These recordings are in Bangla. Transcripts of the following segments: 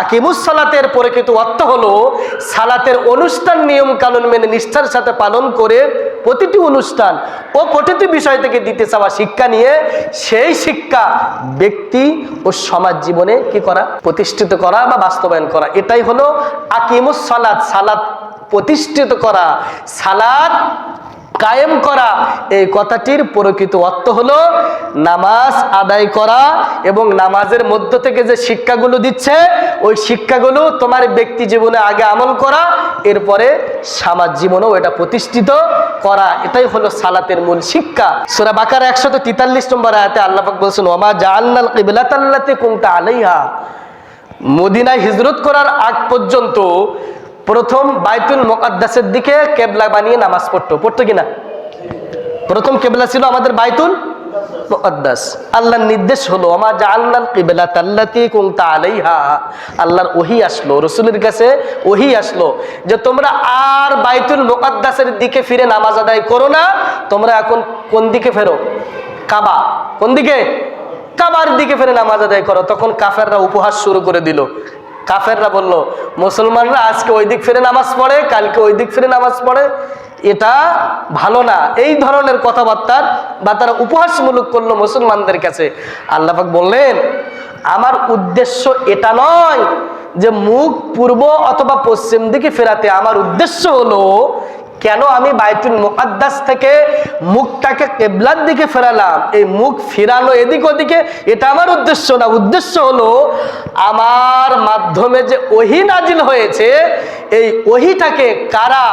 আকিমুস সালাতের পরিকৃত অর্থ হলো সালাতের অনুষ্ঠান নিয়ম কানুন মেনে নিষ্ঠার সাথে পালন করে প্রতিটি অনুষ্ঠান ও প্রতিটি বিষয় থেকে দিতে চাওয়া শিক্ষা নিয়ে সেই শিক্ষা ব্যক্তি ও সমাজ জীবনে কি করা? প্রতিষ্ঠিত করা বা বাস্তবায়ন করা। এটাই হলো আকিমুস সালাত। সালাত প্রতিষ্ঠিত করা, সালাত কায়েম করা। এই কথাটির প্রকৃত অর্থ হলো নামাজ আদায় করা এবং নামাজের মধ্য থেকে যে শিক্ষাগুলো দিচ্ছে ওই শিক্ষাগুলো তোমার ব্যক্তি জীবনে আগে আমল করা, এরপরে সমাজ জীবনেও এটা প্রতিষ্ঠিত করা। এটাই হলো সালাতের মূল শিক্ষা। সুরা বাকার একশত তেতাল্লিশ নম্বর আয়াতে আল্লাপাক বলছেন ওমা জাহান্নাল কিবলাতাল্লাতে কুমতা আলাইহা। মদিনায় হিজরত করার আগ পর্যন্ত প্রথম বাইতুল মোকাদ্দাসের দিকে কেবলা বানিয়ে নামাজ পড়তো। পড়তো কিনা প্রথম কেবলা ছিল আমাদের বাইতুল মুকদ্দাস। আল্লাহর নির্দেশ হলো আমা জাআলনাল কিবলা তাল্লাতি কুনতা আলাইহা। আল্লাহর ওহী আসলো, রসুলের কাছে ওহী আসলো যে, তোমরা আর বাইতুল মুকদ্দাসের দিকে ফিরে নামাজ আদায় করো না, তোমরা এখন কোন দিকে ফেরো? কাবা। কোন দিকে? কাবার দিকে ফিরে নামাজ আদায় করো। তখন কাফেররা উপহাস শুরু করে দিল। কাফেররা বলল, মুসলমানরা আজকে ওই দিক ফিরে নামাজ পড়ে, কালকে ওই দিক ফিরে নামাজ পড়ে। এটা ভালো না। এই ধরনের কথাবার্তার বা তারা উপহাসমূলক করল মুসলমানদের কাছে। আল্লাহাক বললেন, আমার উদ্দেশ্য এটা নয় যে মুখ পূর্ব অথবা পশ্চিম দিকে ফেরাতে। আমার উদ্দেশ্য হলো কেন আমি বাইতুল মুকাদ্দাস থেকে মুখটাকে কেবলার দিকে ফেরালাম? এই মুখ ফিরানো এদিক ওদিকে, এটা আমার উদ্দেশ্য না। উদ্দেশ্য হলো আমার মাধ্যমে যে ওহি নাজিল হয়েছে, এই ওহিটাকে কারা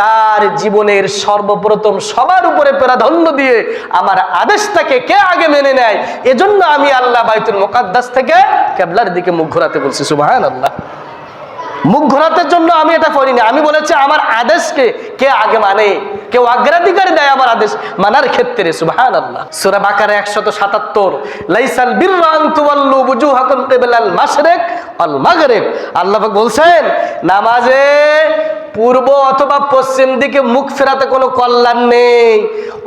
তার জীবনের সর্বপ্রথম সবার উপরে প্রাধান্য দিয়ে আমার আদেশটাকে কে আগে মেনে নেয়? এজন্য আমি আল্লাহ বাইতুল মুকাদ্দাস থেকে কেবলার দিকে মুখ ঘোরাতে বলছি সুবাহান আল্লাহ মুখ ঘোরাতে জন্য আমি এটা করিনি আমি বলেছি, আমার আদেশকে কে আগে মানে? কেউ অগ্রাধিকার দেয় আমার আদেশ মানার ক্ষেত্রে সুবহান আল্লাহ সূরা বাকারা 177 লাইসাল বিররান তুওয়াল্লু বুজুহাকুম কিবলাল মাশরিক আল মাগরিব। আল্লাহ বলছেন, নামাজে পূর্ব অথবা পশ্চিম দিকে মুখ ফেরাতে কোনো কল্যাণ নেই।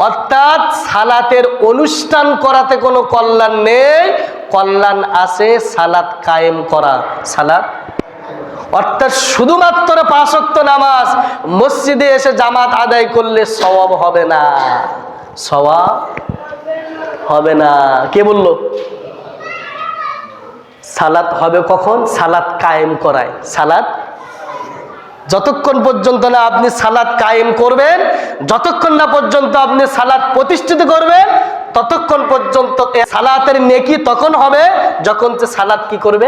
অর্থাৎ সালাতের অনুষ্ঠান করাতে কোনো কল্যাণ নেই। কল্যাণ আছে সালাত কায়েম করা। সালাত অর্থাৎ শুধুমাত্র পাঁচক্ত নামাজ, মসজিদে এসে জামাত আদায় করলে সওয়াব হবে না। সওয়াব হবে না। কে বলল? সালাত হবে কখন? সালাত কায়েম করায়। সালাত? যতক্ষণ পর্যন্ত না আপনি সালাত কায়েম করবেন, যতক্ষণ না পর্যন্ত আপনি সালাত প্রতিষ্ঠিত করবেন, ততক্ষণ পর্যন্ত সালাতের নেকি তখন হবে যখন সে সালাত কি করবে?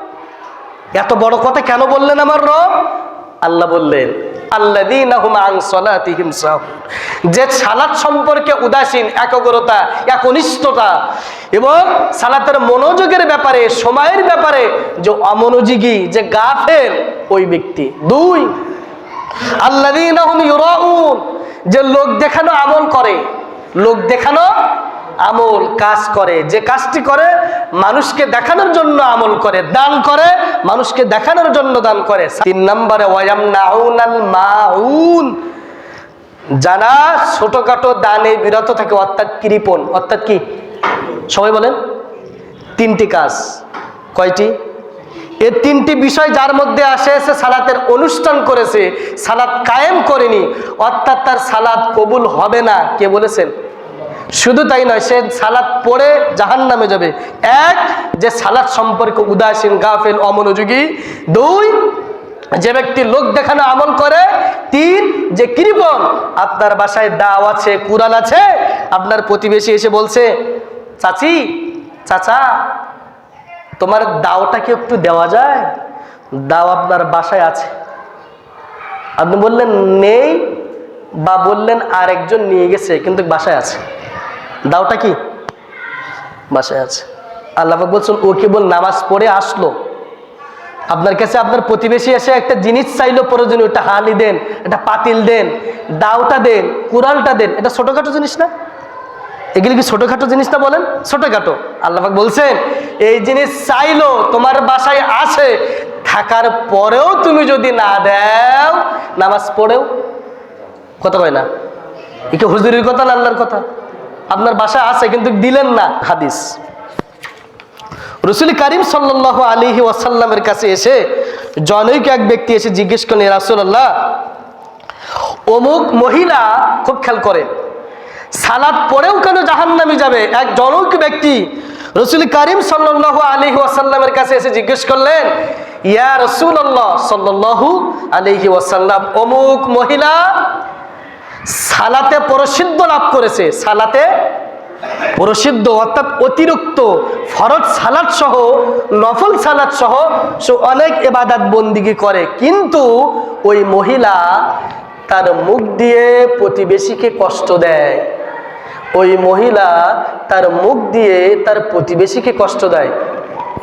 এত বড় কথা কেন বললেন আমার রব? আল্লাহ বললেন যে সালাত সম্পর্কে উদাসীন, একগ্রতা, একনিষ্ঠতা এবং সালাতের মনোযোগের ব্যাপারে, সময়ের ব্যাপারে যে অমনোযোগী, যে গাফের ওই ব্যক্তি। দুই আল্লাহ যে লোক দেখানো আমল করে, লোক দেখানো আমল, কাজ করে, যে কাজটি করে মানুষকে দেখানোর জন্য আমল করে, দান করে, মানুষকে দেখানোর জন্য দান করে। তিন নম্বরে মাউন। যারা ছোটখাটো দানে বিরত থাকে, অর্থাৎ কৃপন অর্থাৎ কি? সবাই বলেন। তিনটি কাজ। কয়টি? এর তিনটি বিষয় যার মধ্যে আসে, এসে সালাতের অনুষ্ঠান করেছে, সালাত কায়েম করেনি, অর্থাৎ তার সালাত কবুল হবে না। কে বলেছেন? শুধু তাই নয়, সে সালাদ পড়ে জাহান নামে যাবে। এক, যে সালাদ সম্পর্কে উদাসীন, গাফেল, অমনোযোগী। দুই, যে ব্যক্তি লোক দেখানো আমল করে। তিন, যে কৃপন আপনার বাসায় দাও আছে কুরাল আছে, আপনার প্রতিবেশী এসে বলছে, চাচি, চাচা, তোমার দাওটা কি একটু দেওয়া যায়? দাও আপনার বাসায় আছে। আপনি বললেন, নেই। বা বললেন, আরেকজন নিয়ে গেছে, কিন্তু বাসায় আছে। দাওটা কি? বাসায় আছে। আল্লাহ বলছেন, ও কেবল নামাজ পড়ে আসলো। আপনার কাছে আপনার প্রতিবেশী এসে একটা জিনিস চাইলো, প্রয়োজনীয়, একটা হালি দেন, একটা পাতিল দেন, দাওটা দেন, কুড়ালটা দেন, এটা ছোটখাটো জিনিস না? এগুলি কি ছোটখাটো জিনিস না বলেন? ছোটখাটো। আল্লাহাক বলছেন, এই জিনিস চাইলো, তোমার বাসায় আসে থাকার পরেও তুমি যদি না দাও, নামাজ পড়েও। কথা কয় না? একে হুজুরির কথা না আল্লাহর কথা? আপনার বাসায় আছে, কিন্তু দিলেন না হাদিস। রসুল করিম সাল্লাহ আলিহি ওয়াসাল্লামের কাছে এসে জনৈক এক ব্যক্তি এসে জিজ্ঞেস করলেন রাসুল্লাহ অমুক মহিলা খুব খেয়াল করেন সালাদ পরেও কেন জাহান্নামে যাবে? এক জনৈক ব্যক্তি রসুল করিম সাল্লাহ আলিহি ওয়াসাল্লামের কাছে এসে জিজ্ঞেস করলেন, ইয়া রসুল্লাহ সাল্লাহু আলিহি ওয়াসাল্লাম, অমুক মহিলা সালাতে প্রসিদ্ধ লাভ করেছে। সালাতে প্রসিদ্ধ অর্থাৎ অতিরিক্ত ফরজ সালাদ সহ, নফল সালাদ সহ সে অনেক এবাদাত বন্দিগি করে। কিন্তু ওই মহিলা তার মুখ দিয়ে প্রতিবেশীকে কষ্ট দেয়। ওই মহিলা তার মুখ দিয়ে তার প্রতিবেশীকে কষ্ট দেয়।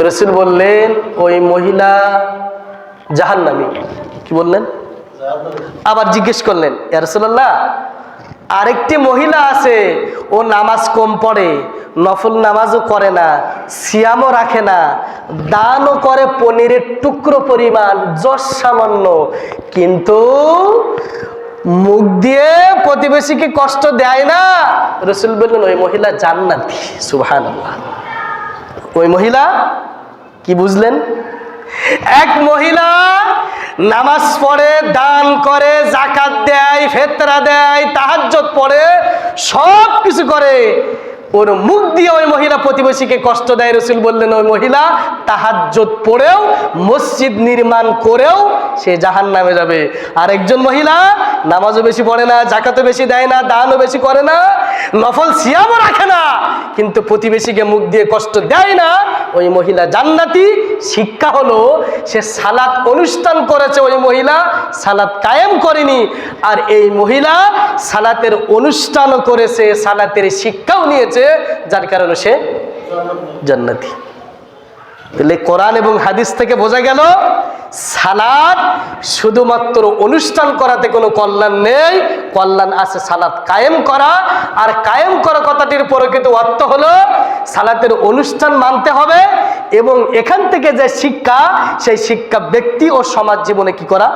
রসুল বললেন, ওই মহিলা জাহান্নামী। কি বললেন? আবার জিজ্ঞেস করলেন ইয়ারসুল্লাহ আরেকটি মহিলা আছে, ও নামাজ কম পড়ে, নফল নামাজও করে না, সিয়ামও রাখে না, দানও করে পনিরের টুকরো পরিমাণ, যশ সামান্য। কিন্তু মুখ দিয়ে প্রতিবেশীকে কষ্ট দেয় না। রসুল বললেন, ওই মহিলা জান্নাতি সুহান ওই মহিলা কি বুঝলেন? এক মহিলা নামাজ পড়ে দান করে জাকাত দেয় ফেতরা দেয় তাহাজ্জত পড়ে সব কিছু করে। ওর মুখ দিয়ে ওই মহিলা প্রতিবেশীকে কষ্ট দেয়, রসুল বললেন, ওই মহিলা তাহার তাহাজ্জত পড়েও, মসজিদ নির্মাণ করেও সে জাহান নামে যাবে। আর একজন মহিলা নামাজও বেশি পড়ে না জাকাতও বেশি দেয় না, দানও বেশি করে না, নফল সিয়ামও রাখে না। কিন্তু প্রতিবেশীকে মুখ দিয়ে কষ্ট দেয় না, ওই মহিলা জান্নাতি। শিক্ষা হলো, সে সালাত অনুষ্ঠান করেছে ওই মহিলা, সালাত কায়েম করেনি। আর এই মহিলা সালাতের অনুষ্ঠানও করেছে, সালাতের শিক্ষাও নিয়েছে। যার কারণে সে জান্নাতি। তাহলে কোরআন এবং হাদিস থেকে বোঝা গেল, সালাদ শুধুমাত্র অনুষ্ঠান করাতে কোনো কল্যাণ নেই, কল্যাণ আছে সালাদ কায়েম করা, আর কায়েম করা কথাটির প্রকৃত অর্থ হলো, সালাতের অনুষ্ঠান মানতে হবে এবং এখান থেকে যে শিক্ষা, সেই শিক্ষা ব্যক্তি ও সমাজ জীবনে কি করা?